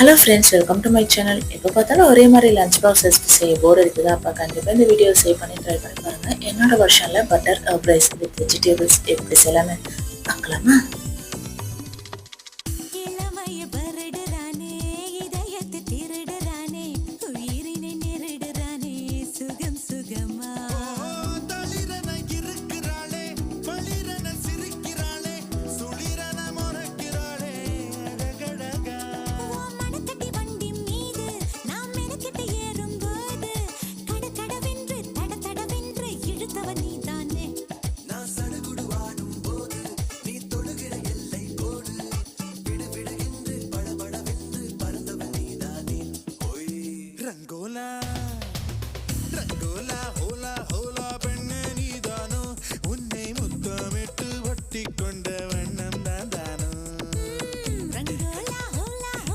Hello friends welcome to my channel எப்போ பார்த்தாலும் ஒரே மாதிரி லஞ்ச் பாக்ஸ் ரெசிபி செய்ய போர் இருக்குதா அப்போ கண்டிப்பாக இந்த வீடியோ சேவ் பண்ணி ட்ரை பண்ணி பாருங்கள் என்னோட வருஷனில் பட்டர் ரைஸ் வித் வெஜிடேபிள்ஸ் எப்படி செய்யலாமே பார்க்கலாமா?